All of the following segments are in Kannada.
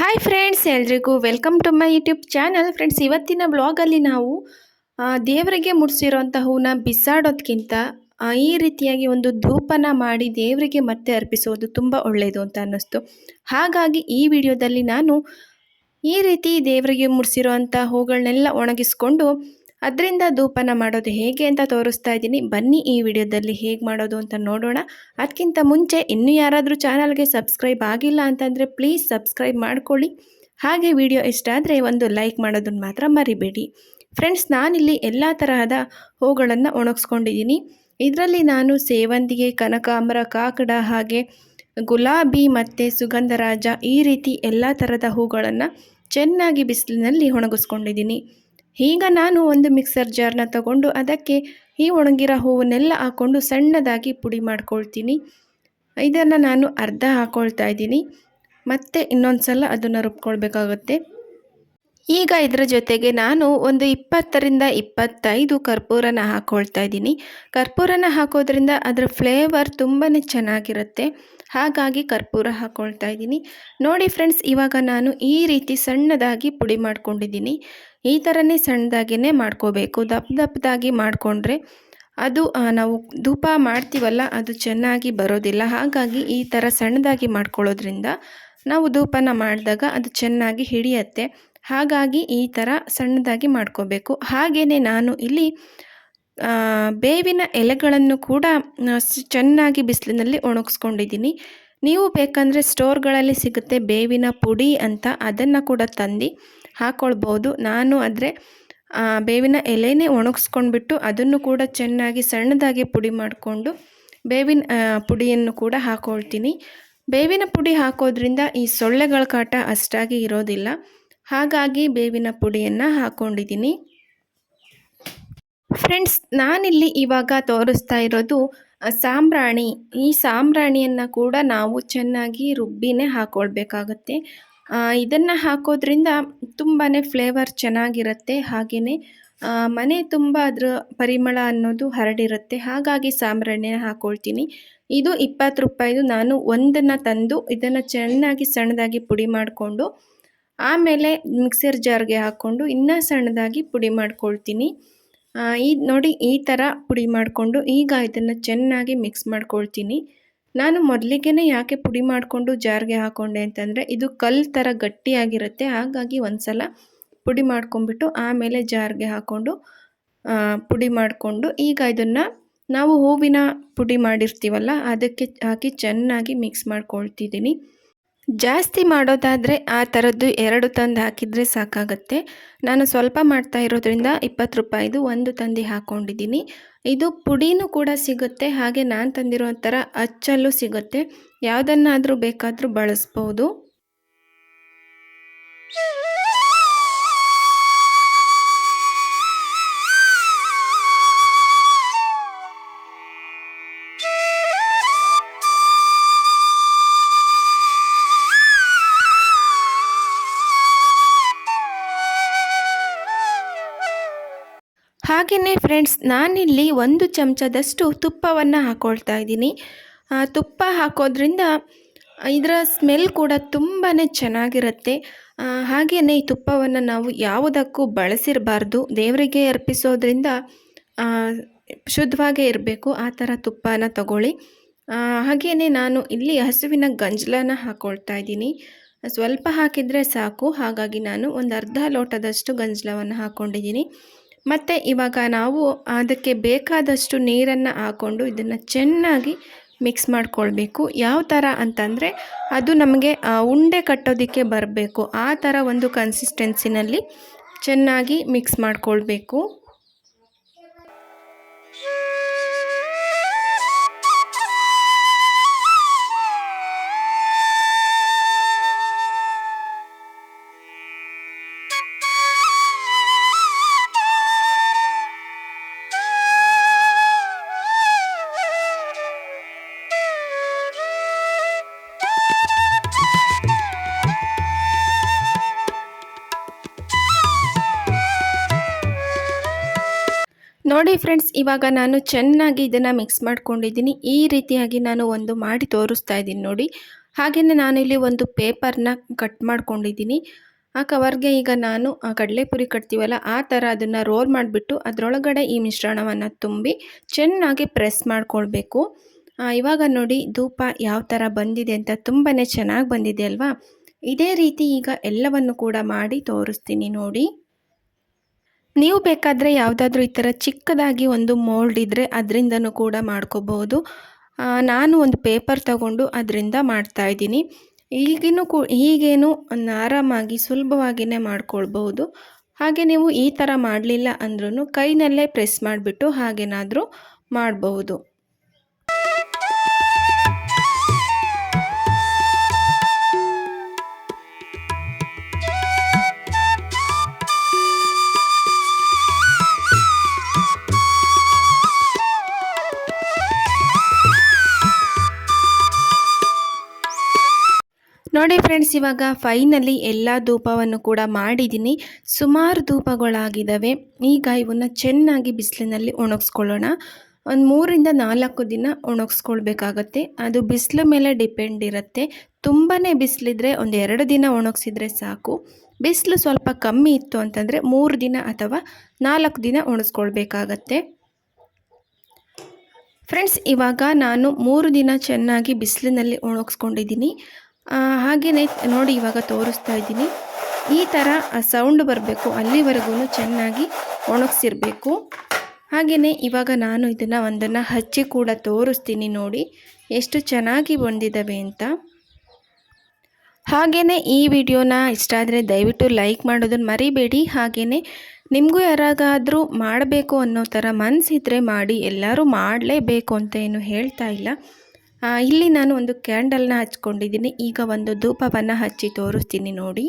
ಹಾಯ್ ಫ್ರೆಂಡ್ಸ್ ಎಲ್ರಿಗೂ welcome to my YouTube channel friends ಇವತ್ತಿನ ಬ್ಲಾಗಲ್ಲಿ ನಾವು ದೇವರಿಗೆ ಮುಡಿಸಿರೋಂಥ ಹೂವನ್ನ ಬಿಸಾಡೋದಕ್ಕಿಂತ ಈ ರೀತಿಯಾಗಿ ಒಂದು ಧೂಪನ ಮಾಡಿ ದೇವರಿಗೆ ಮತ್ತೆ ಅರ್ಪಿಸೋದು ತುಂಬ ಒಳ್ಳೆಯದು ಅಂತ ಅನ್ನಿಸ್ತು. ಹಾಗಾಗಿ ಈ ವಿಡಿಯೋದಲ್ಲಿ ನಾನು ಈ ರೀತಿ ದೇವರಿಗೆ ಮುಡಿಸಿರೋ ಅಂಥ ಹೂಗಳನ್ನೆಲ್ಲ ಒಣಗಿಸ್ಕೊಂಡು ಅದರಿಂದ ಧೂಪನ ಮಾಡೋದು ಹೇಗೆ ಅಂತ ತೋರಿಸ್ತಾ ಇದ್ದೀನಿ. ಬನ್ನಿ ಈ ವಿಡಿಯೋದಲ್ಲಿ ಹೇಗೆ ಮಾಡೋದು ಅಂತ ನೋಡೋಣ. ಅದಕ್ಕಿಂತ ಮುಂಚೆ ಇನ್ನೂ ಯಾರಾದರೂ ಚಾನಲ್ಗೆ ಸಬ್ಸ್ಕ್ರೈಬ್ ಆಗಿಲ್ಲ ಅಂತಂದರೆ ಪ್ಲೀಸ್ ಸಬ್ಸ್ಕ್ರೈಬ್ ಮಾಡ್ಕೊಳ್ಳಿ. ಹಾಗೆ ವಿಡಿಯೋ ಇಷ್ಟ ಆದರೆ ಒಂದು ಲೈಕ್ ಮಾಡೋದನ್ನು ಮಾತ್ರ ಮರಿಬೇಡಿ. ಫ್ರೆಂಡ್ಸ್, ನಾನಿಲ್ಲಿ ಎಲ್ಲ ತರಹದ ಹೂಗಳನ್ನು ಒಣಗಿಸ್ಕೊಂಡಿದ್ದೀನಿ. ಇದರಲ್ಲಿ ನಾನು ಸೇವಂತಿಗೆ, ಕನಕಾಂಬರ, ಕಾಕಡ ಹಾಗೆ ಗುಲಾಬಿ ಮತ್ತು ಸುಗಂಧರಾಜ ಈ ರೀತಿ ಎಲ್ಲ ಥರದ ಹೂಗಳನ್ನು ಚೆನ್ನಾಗಿ ಬಿಸಿಲಿನಲ್ಲಿ ಒಣಗಿಸ್ಕೊಂಡಿದ್ದೀನಿ. ಈಗ ನಾನು ಒಂದು ಮಿಕ್ಸರ್ ಜಾರ್ನ ತಗೊಂಡು ಅದಕ್ಕೆ ಈ ಒಣಗಿರೋ ಹೂವನ್ನೆಲ್ಲ ಹಾಕ್ಕೊಂಡು ಸಣ್ಣದಾಗಿ ಪುಡಿ ಮಾಡ್ಕೊಳ್ತೀನಿ. ಇದನ್ನು ನಾನು ಅರ್ಧ ಹಾಕ್ಕೊಳ್ತಾ ಇದ್ದೀನಿ. ಮತ್ತು ಇನ್ನೊಂದು ಸಲ ಅದನ್ನು ರುಬ್ಕೊಳ್ಬೇಕಾಗುತ್ತೆ. ಈಗ ಇದರ ಜೊತೆಗೆ ನಾನು ಒಂದು ಇಪ್ಪತ್ತರಿಂದ ಇಪ್ಪತ್ತೈದು ಕರ್ಪೂರನ ಹಾಕ್ಕೊಳ್ತಾ ಇದ್ದೀನಿ. ಕರ್ಪೂರನ ಹಾಕೋದ್ರಿಂದ ಅದರ ಫ್ಲೇವರ್ ತುಂಬಾ ಚೆನ್ನಾಗಿರುತ್ತೆ. ಹಾಗಾಗಿ ಕರ್ಪೂರ ಹಾಕ್ಕೊಳ್ತಾ ಇದ್ದೀನಿ. ನೋಡಿ ಫ್ರೆಂಡ್ಸ್, ಇವಾಗ ನಾನು ಈ ರೀತಿ ಸಣ್ಣದಾಗಿ ಪುಡಿ ಮಾಡ್ಕೊಂಡಿದ್ದೀನಿ. ಈ ಥರನೇ ಸಣ್ಣದಾಗಿಯೇ ಮಾಡ್ಕೋಬೇಕು. ದಪ್ಪ ದಪ್ಪದಾಗಿ ಮಾಡಿಕೊಂಡ್ರೆ ಅದು ನಾವು ಧೂಪ ಮಾಡ್ತೀವಲ್ಲ, ಅದು ಚೆನ್ನಾಗಿ ಬರೋದಿಲ್ಲ. ಹಾಗಾಗಿ ಈ ಥರ ಸಣ್ಣದಾಗಿ ಮಾಡ್ಕೊಳ್ಳೋದ್ರಿಂದ ನಾವು ಧೂಪನ ಮಾಡಿದಾಗ ಅದು ಚೆನ್ನಾಗಿ ಹಿಡಿಯತ್ತೆ. ಹಾಗಾಗಿ ಈ ಥರ ಸಣ್ಣದಾಗಿ ಮಾಡ್ಕೋಬೇಕು. ಹಾಗೆಯೇ ನಾನು ಇಲ್ಲಿ ಬೇವಿನ ಎಲೆಗಳನ್ನು ಕೂಡ ಚೆನ್ನಾಗಿ ಬಿಸಿಲಿನಲ್ಲಿ ಒಣಗಿಸ್ಕೊಂಡಿದ್ದೀನಿ. ನೀವು ಬೇಕಂದರೆ ಸ್ಟೋರ್ಗಳಲ್ಲಿ ಸಿಗುತ್ತೆ ಬೇವಿನ ಪುಡಿ ಅಂತ ಅದನ್ನು ಕೂಡ ತಂದು ಹಾಕ್ಕೊಳ್ಬೋದು ನಾನು ಆದರೆ ಬೇವಿನ ಎಲೆನೇ ಒಣಗಿಸ್ಕೊಂಡ್ಬಿಟ್ಟು ಅದನ್ನು ಕೂಡ ಚೆನ್ನಾಗಿ ಸಣ್ಣದಾಗಿ ಪುಡಿ ಮಾಡಿಕೊಂಡು ಬೇವಿನ ಪುಡಿಯನ್ನು ಕೂಡ ಹಾಕ್ಕೊಳ್ತೀನಿ ಬೇವಿನ ಪುಡಿ ಹಾಕೋದ್ರಿಂದ ಈ ಸೊಳ್ಳೆಗಳ ಕಾಟ ಅಷ್ಟಾಗಿ ಇರೋದಿಲ್ಲ. ಹಾಗಾಗಿ ಬೇವಿನ ಪುಡಿಯನ್ನು ಹಾಕ್ಕೊಂಡಿದ್ದೀನಿ ಫ್ರೆಂಡ್ಸ್ ನಾನಿಲ್ಲಿ ಇವಾಗ ತೋರಿಸ್ತಾ ಇರೋದು ಸಾಂಬ್ರಾಣಿ. ಈ ಸಾಂಬ್ರಾಣಿಯನ್ನು ಕೂಡ ನಾವು ಚೆನ್ನಾಗಿ ರುಬ್ಬಿನೇ ಹಾಕ್ಕೊಳ್ಬೇಕಾಗತ್ತೆ ಇದನ್ನು ಹಾಕೋದ್ರಿಂದ ತುಂಬಾ ಫ್ಲೇವರ್ ಚೆನ್ನಾಗಿರುತ್ತೆ. ಹಾಗೆಯೇ ಮನೆ ತುಂಬ ಅದರ ಪರಿಮಳ ಅನ್ನೋದು ಹರಡಿರುತ್ತೆ. ಹಾಗಾಗಿ ಸಾಂಬ್ರಾಣಿನ ಹಾಕ್ಕೊಳ್ತೀನಿ ಇದು ಇಪ್ಪತ್ತು ರೂಪಾಯಿದು. ನಾನು ಒಂದನ್ನು ತಂದು ಇದನ್ನು ಚೆನ್ನಾಗಿ ಸಣ್ಣದಾಗಿ ಪುಡಿ ಮಾಡಿಕೊಂಡು, ಆಮೇಲೆ ಮಿಕ್ಸರ್ ಜಾರ್ಗೆ ಹಾಕ್ಕೊಂಡು ಇನ್ನೂ ಸಣ್ಣದಾಗಿ ಪುಡಿ ಮಾಡ್ಕೊಳ್ತೀನಿ. ಈ ನೋಡಿ ಈ ಥರ ಪುಡಿ ಮಾಡಿಕೊಂಡು ಈಗ ಇದನ್ನು ಚೆನ್ನಾಗಿ ಮಿಕ್ಸ್ ಮಾಡ್ಕೊಳ್ತೀನಿ. ನಾನು ಮೊದಲಿಗೆ ಯಾಕೆ ಪುಡಿ ಮಾಡಿಕೊಂಡು ಜಾರ್ಗೆ ಹಾಕ್ಕೊಂಡೆ ಅಂತಂದರೆ ಇದು ಕಲ್ಲು ಥರ ಗಟ್ಟಿಯಾಗಿರುತ್ತೆ, ಹಾಗಾಗಿ ಒಂದು ಸಲ ಪುಡಿ ಮಾಡ್ಕೊಂಬಿಟ್ಟು ಆಮೇಲೆ ಜಾರ್ಗೆ ಹಾಕ್ಕೊಂಡು ಪುಡಿ ಮಾಡಿಕೊಂಡು ಈಗ ಇದನ್ನು ನಾವು ಹೂವಿನ ಪುಡಿ ಮಾಡಿರ್ತೀವಲ್ಲ, ಅದಕ್ಕೆ ಹಾಕಿ ಚೆನ್ನಾಗಿ ಮಿಕ್ಸ್ ಮಾಡ್ಕೊಳ್ತಿದ್ದೀನಿ. ಜಾಸ್ತಿ ಮಾಡೋದಾದರೆ ಆ ಥರದ್ದು ಎರಡು ತಂದು ಹಾಕಿದರೆ ಸಾಕಾಗತ್ತೆ. ನಾನು ಸ್ವಲ್ಪ ಮಾಡ್ತಾ ಇರೋದ್ರಿಂದ ಇಪ್ಪತ್ತು ರೂಪಾಯಿದು ಒಂದು ತಂದು ಹಾಕ್ಕೊಂಡಿದ್ದೀನಿ ಇದು ಪುಡಿನೂ ಕೂಡ ಸಿಗುತ್ತೆ, ಹಾಗೆ ನಾನು ತಂದಿರೋ ಥರ ಅಚ್ಚಲ್ಲೂ ಸಿಗುತ್ತೆ. ಯಾವುದನ್ನಾದರೂ ಬೇಕಾದರೂ ಬಳಸ್ಬೋದು. ಹಾಗೆಯೇ ಫ್ರೆಂಡ್ಸ್ ನಾನಿಲ್ಲಿ ಒಂದು ಚಮಚದಷ್ಟು ತುಪ್ಪವನ್ನು ಹಾಕ್ಕೊಳ್ತಾ ಇದ್ದೀನಿ. ತುಪ್ಪ ಹಾಕೋದ್ರಿಂದ ಇದರ ಸ್ಮೆಲ್ ಕೂಡ ತುಂಬಾ ಚೆನ್ನಾಗಿರುತ್ತೆ. ಹಾಗೆಯೇ ಈ ತುಪ್ಪವನ್ನು ನಾವು ಯಾವುದಕ್ಕೂ ಬಳಸಿರಬಾರ್ದು. ದೇವರಿಗೆ ಅರ್ಪಿಸೋದ್ರಿಂದ ಶುದ್ಧವಾಗೇ ಇರಬೇಕು. ಆ ಥರ ತುಪ್ಪನ ತಗೊಳ್ಳಿ. ಹಾಗೆಯೇ ನಾನು ಇಲ್ಲಿ ಹಸುವಿನ ಗಂಜಲನ ಹಾಕ್ಕೊಳ್ತಾ ಇದ್ದೀನಿ. ಸ್ವಲ್ಪ ಹಾಕಿದರೆ ಸಾಕು. ಹಾಗಾಗಿ ನಾನು ಒಂದು ಅರ್ಧ ಲೋಟದಷ್ಟು ಗಂಜಲವನ್ನು ಹಾಕ್ಕೊಂಡಿದ್ದೀನಿ ಮತ್ತು ಇವಾಗ ನಾವು ಅದಕ್ಕೆ ಬೇಕಾದಷ್ಟು ನೀರನ್ನು ಹಾಕ್ಕೊಂಡು ಇದನ್ನು ಚೆನ್ನಾಗಿ ಮಿಕ್ಸ್ ಮಾಡ್ಕೊಳ್ಬೇಕು. ಯಾವ ಥರ ಅಂತಂದರೆ ಅದು ನಮಗೆ ಉಂಡೆ ಕಟ್ಟೋದಕ್ಕೆ ಬರಬೇಕು. ಆ ಥರ ಒಂದು ಕನ್ಸಿಸ್ಟೆನ್ಸಿನಲ್ಲಿ ಚೆನ್ನಾಗಿ ಮಿಕ್ಸ್ ಮಾಡ್ಕೊಳ್ಬೇಕು. ನೋಡಿ ಫ್ರೆಂಡ್ಸ್ ಇವಾಗ ನಾನು ಚೆನ್ನಾಗಿ ಇದನ್ನು ಮಿಕ್ಸ್ ಮಾಡ್ಕೊಂಡಿದ್ದೀನಿ. ಈ ರೀತಿಯಾಗಿ ನಾನು ಒಂದು ಮಾಡಿ ತೋರಿಸ್ತಾ ಇದ್ದೀನಿ ನೋಡಿ. ಹಾಗೆಯೇ ಇಲ್ಲಿ ಒಂದು ಪೇಪರ್ನ ಕಟ್ ಮಾಡ್ಕೊಂಡಿದ್ದೀನಿ. ಆ ಕವರ್ಗೆ ಈಗ ನಾನು ಆ ಕಡಲೆಪುರಿ ಕಟ್ತೀವಲ್ಲ, ಆ ಥರ ಅದನ್ನು ರೋಲ್ ಮಾಡಿಬಿಟ್ಟು ಅದರೊಳಗಡೆ ಈ ಮಿಶ್ರಣವನ್ನು ತುಂಬಿ ಚೆನ್ನಾಗಿ ಪ್ರೆಸ್ ಮಾಡ್ಕೊಳ್ಬೇಕು. ಇವಾಗ ನೋಡಿ ಧೂಪ ಯಾವ ಥರ ಬಂದಿದೆ ಅಂತ ತುಂಬಾ ಚೆನ್ನಾಗಿ ಬಂದಿದೆ ಅಲ್ವಾ? ಇದೇ ರೀತಿ ಈಗ ಎಲ್ಲವನ್ನು ಕೂಡ ಮಾಡಿ ತೋರಿಸ್ತೀನಿ ನೋಡಿ. ನೀವು ಬೇಕಾದರೆ ಯಾವುದಾದ್ರೂ ಈ ಥರ ಚಿಕ್ಕದಾಗಿ ಒಂದು ಮೋಲ್ಡ್ ಇದ್ದರೆ ಅದರಿಂದನೂ ಕೂಡ ಮಾಡ್ಕೋಬೋದು ನಾನು ಒಂದು ಪೇಪರ್ ತಗೊಂಡು ಅದರಿಂದ ಮಾಡ್ತಾ ಇದ್ದೀನಿ. ಈಗಿನೂ ಕೂ, ಈಗೇನು ಆರಾಮಾಗಿ ಸುಲಭವಾಗಿಯೇ ಮಾಡ್ಕೊಳ್ಬಹುದು. ಹಾಗೆ ನೀವು ಈ ಥರ ಮಾಡಲಿಲ್ಲ ಅಂದ್ರೂ ಕೈನಲ್ಲೇ ಪ್ರೆಸ್ ಮಾಡಿಬಿಟ್ಟು ಹಾಗೇನಾದರೂ ಮಾಡಬಹುದು. ನೋಡಿ ಫ್ರೆಂಡ್ಸ್, ಇವಾಗ ಫೈನಲಿ ಎಲ್ಲ ಧೂಪವನ್ನು ಕೂಡ ಮಾಡಿದ್ದೀನಿ. ಸುಮಾರು ಧೂಪಗಳಾಗಿದ್ದಾವೆ ಈಗ ಇವನ್ನು ಚೆನ್ನಾಗಿ ಬಿಸಿಲಿನಲ್ಲಿ ಒಣಗಿಸ್ಕೊಳ್ಳೋಣ. ಒಂದು ಮೂರಿಂದ ನಾಲ್ಕು ದಿನ ಒಣಗಿಸ್ಕೊಳ್ಬೇಕಾಗತ್ತೆ. ಅದು ಬಿಸಿಲು ಮೇಲೆ ಡಿಪೆಂಡ್ ಇರುತ್ತೆ. ತುಂಬಾ ಬಿಸಿಲಿದ್ರೆ ಒಂದು ಎರಡು ದಿನ ಒಣಗಿಸಿದ್ರೆ ಸಾಕು. ಬಿಸಿಲು ಸ್ವಲ್ಪ ಕಮ್ಮಿ ಇತ್ತು ಅಂತಂದರೆ ಮೂರು ದಿನ ಅಥವಾ ನಾಲ್ಕು ದಿನ ಒಣಗಿಸ್ಕೊಳ್ಬೇಕಾಗತ್ತೆ. ಫ್ರೆಂಡ್ಸ್, ಇವಾಗ ನಾನು ಮೂರು ದಿನ ಚೆನ್ನಾಗಿ ಬಿಸಿಲಿನಲ್ಲಿ ಒಣಗಿಸ್ಕೊಂಡಿದ್ದೀನಿ. ಹಾಗೆಯೇ ನೋಡಿ ಇವಾಗ ತೋರಿಸ್ತಾ ಇದ್ದೀನಿ. ಈ ಥರ ಸೌಂಡ್ ಬರಬೇಕು. ಅಲ್ಲಿವರೆಗೂ ಚೆನ್ನಾಗಿ ಒಣಗಿಸಿರ್ಬೇಕು. ಹಾಗೆಯೇ ಇವಾಗ ನಾನು ಇದನ್ನು ಒಂದನ್ನು ಹಚ್ಚಿ ಕೂಡ ತೋರಿಸ್ತೀನಿ ನೋಡಿ. ಎಷ್ಟು ಚೆನ್ನಾಗಿ ಬಂದಿದ್ದಾವೆ ಅಂತ. ಹಾಗೆಯೇ ಈ ವಿಡಿಯೋನ ಇಷ್ಟ ಆದರೆ ದಯವಿಟ್ಟು ಲೈಕ್ ಮಾಡೋದನ್ನು ಮರಿಬೇಡಿ. ಹಾಗೆಯೇ ನಿಮಗೂ ಯಾರಾಗಾದರೂ ಮಾಡಬೇಕು ಅನ್ನೋ ಥರ ಮನಸ್ಸಿದ್ರೆ ಮಾಡಿ. ಎಲ್ಲರೂ ಮಾಡಲೇಬೇಕು ಅಂತ ಏನು ಹೇಳ್ತಾ ಇಲ್ಲ. ಆ, ಇಲ್ಲಿ ನಾನು ಒಂದು ಕ್ಯಾಂಡಲ್ನ ಹಚ್ಕೊಂಡಿದ್ದೀನಿ. ಈಗ ಒಂದು ಧೂಪವನ್ನು ಹಚ್ಚಿ ತೋರಿಸ್ತೀನಿ ನೋಡಿ.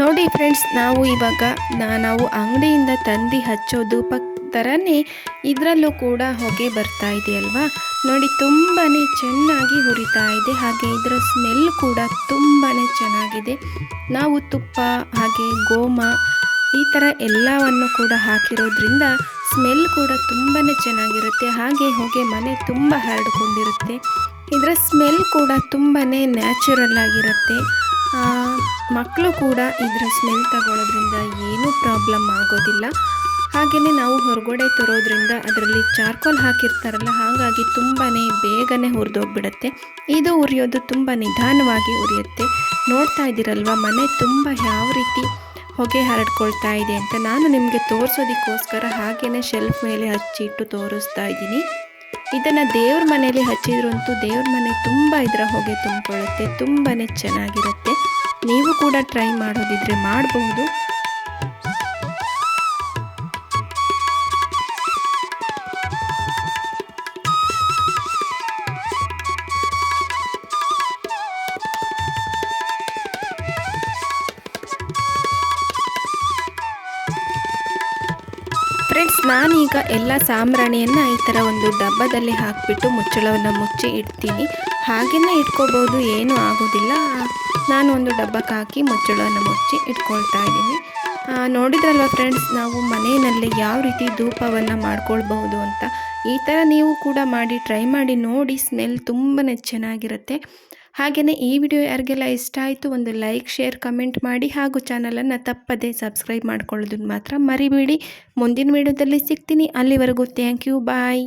ನೋಡಿ ಫ್ರೆಂಡ್ಸ್, ನಾವು ಇವಾಗ ನಾವು ಅಂಗಡಿಯಿಂದ ತಂದು ಹಚ್ಚೋ ಧೂಪ ಥರನೇ ಇದರಲ್ಲೂ ಕೂಡ ಹೊಗೆ ಬರ್ತಾ ಇದೆ ಅಲ್ವಾ ನೋಡಿ ತುಂಬಾ ಚೆನ್ನಾಗಿ ಹುರಿತಾ ಇದೆ. ಹಾಗೆ ಇದರ ಸ್ಮೆಲ್ ಕೂಡ ತುಂಬಾ ಚೆನ್ನಾಗಿದೆ. ನಾವು ತುಪ್ಪ, ಹಾಗೆ ಗೋಮ, ಈ ಥರ ಎಲ್ಲವನ್ನು ಕೂಡ ಹಾಕಿರೋದ್ರಿಂದ ಸ್ಮೆಲ್ ಕೂಡ ತುಂಬಾ ಚೆನ್ನಾಗಿರುತ್ತೆ. ಹಾಗೆ ಹೊಗೆ ಮನೆ ತುಂಬ ಹರಡಿಕೊಂಡಿರುತ್ತೆ. ಇದರ ಸ್ಮೆಲ್ ಕೂಡ ತುಂಬಾ ನ್ಯಾಚುರಲ್ ಆಗಿರುತ್ತೆ. ಮಕ್ಕಳು ಕೂಡ ಇದರ ಸ್ಮೆಲ್ ತಗೊಳ್ಳೋದ್ರಿಂದ ಏನೂ ಪ್ರಾಬ್ಲಮ್ ಆಗೋದಿಲ್ಲ. ಹಾಗೆಯೇ ನಾವು ಹೊರಗಡೆ ತರೋದ್ರಿಂದ ಅದರಲ್ಲಿ ಚಾರ್ಕೋಲ್ ಹಾಕಿರ್ತಾರಲ್ಲ, ಹಾಗಾಗಿ ತುಂಬಾ ಬೇಗನೆ ಹುರಿದೋಗ್ಬಿಡುತ್ತೆ. ಇದು ಉರಿಯೋದು ತುಂಬ ನಿಧಾನವಾಗಿ ಉರಿಯುತ್ತೆ. ನೋಡ್ತಾ ಇದ್ದೀರಲ್ವ, ಮನೆ ತುಂಬ ಯಾವ ರೀತಿ ಹೊಗೆ ಹರಡ್ಕೊಳ್ತಾ ಇದೆ ಅಂತ ನಾನು ನಿಮಗೆ ತೋರಿಸೋದಕ್ಕೋಸ್ಕರ ಹಾಗೆಯೇ ಶೆಲ್ಫ್ ಮೇಲೆ ಹಚ್ಚಿಟ್ಟು ತೋರಿಸ್ತಾ ಇದ್ದೀನಿ. ಇದನ್ನು ದೇವ್ರ ಮನೆಯಲ್ಲಿ ಹಚ್ಚಿದ್ರು ಅಂತೂ ದೇವ್ರ ಮನೆ ತುಂಬ ಇದರ ಹೊಗೆ ತುಂಬಿಕೊಳ್ಳುತ್ತೆ ತುಂಬಾ ಚೆನ್ನಾಗಿರುತ್ತೆ. ನೀವು ಕೂಡ ಟ್ರೈ ಮಾಡೋದಿದ್ರೆ ಮಾಡಬಹುದು. ನಾನೀಗ ಎಲ್ಲ ಸಾಂಬ್ರಾಣಿಯನ್ನು ಈ ಥರ ಒಂದು ಡಬ್ಬದಲ್ಲಿ ಹಾಕಿಬಿಟ್ಟು ಮುಚ್ಚಳವನ್ನು ಮುಚ್ಚಿ ಇಡ್ತೀನಿ. ಹಾಗೆಯೇ ಇಟ್ಕೋಬೋದು, ಏನೂ ಆಗೋದಿಲ್ಲ. ನಾನು ಒಂದು ಡಬ್ಬಕ್ಕೆ ಹಾಕಿ ಮುಚ್ಚಳವನ್ನು ಮುಚ್ಚಿ ಇಟ್ಕೊಳ್ತಾ ಇದ್ದೀನಿ. ನೋಡಿದ್ರಲ್ವ ಫ್ರೆಂಡ್ಸ್, ನಾವು ಮನೆಯಲ್ಲಿ ಯಾವ ರೀತಿ ಧೂಪವನ್ನು ಮಾಡ್ಕೊಳ್ಬಹುದು ಅಂತ. ಈ ಥರ ನೀವು ಕೂಡ ಮಾಡಿ, ಟ್ರೈ ಮಾಡಿ ನೋಡಿ, ಸ್ಮೆಲ್ ತುಂಬಾ ಚೆನ್ನಾಗಿರುತ್ತೆ. ಹಾಗೆಯೇ ಈ ವಿಡಿಯೋ ಯಾರಿಗೆಲ್ಲ ಇಷ್ಟ ಆಯಿತು ಒಂದು ಲೈಕ್, ಶೇರ್, ಕಮೆಂಟ್ ಮಾಡಿ ಹಾಗೂ ಚಾನಲನ್ನು ತಪ್ಪದೇ ಸಬ್ಸ್ಕ್ರೈಬ್ ಮಾಡ್ಕೊಳ್ಳೋದನ್ನು ಮಾತ್ರ ಮರಿಬೇಡಿ. ಮುಂದಿನ ವಿಡಿಯೋದಲ್ಲಿ ಸಿಗ್ತೀನಿ. ಅಲ್ಲಿವರೆಗೂ ಥ್ಯಾಂಕ್ ಯು ಬಾಯ್